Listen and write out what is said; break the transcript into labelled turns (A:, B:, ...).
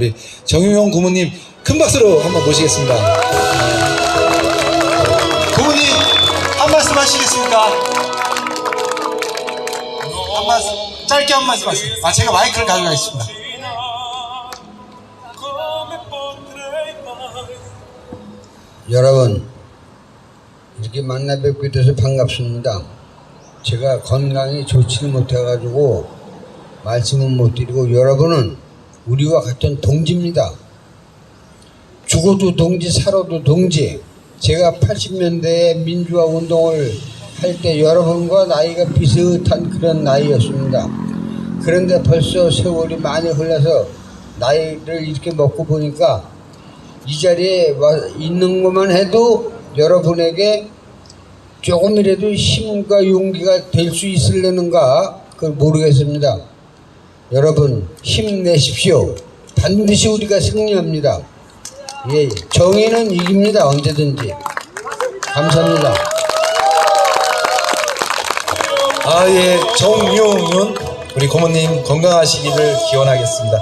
A: 우리 정유영 고모님 큰 박수로 한번 모시겠습니다. 고모님 한 말씀 하시겠습니까? 한 말씀 짧게 한 말씀 하세요. 아 제가 마이크를 가져가겠습니다.
B: 여러분 이렇게 만나 뵙게 돼서 반갑습니다. 제가 건강이 좋지는 못해가지고 말씀은 못 드리고 여러분은 우리와 같은 동지입니다. 죽어도 동지 살아도 동지 제가 80년대에 민주화 운동을 할 때 여러분과 나이가 비슷한 그런 나이였습니다. 그런데 벌써 세월이 많이 흘러서 나이를 이렇게 먹고 보니까 이 자리에 와 있는 것만 해도 여러분에게 조금이라도 힘과 용기가 될 수 있으려는가 그걸 모르겠습니다. 여러분 힘내십시오. 반드시 우리가 승리합니다. 예, 정의는 이깁니다. 언제든지. 감사합니다.
A: 아 예 정유용 우리 고모님 건강하시기를 기원하겠습니다.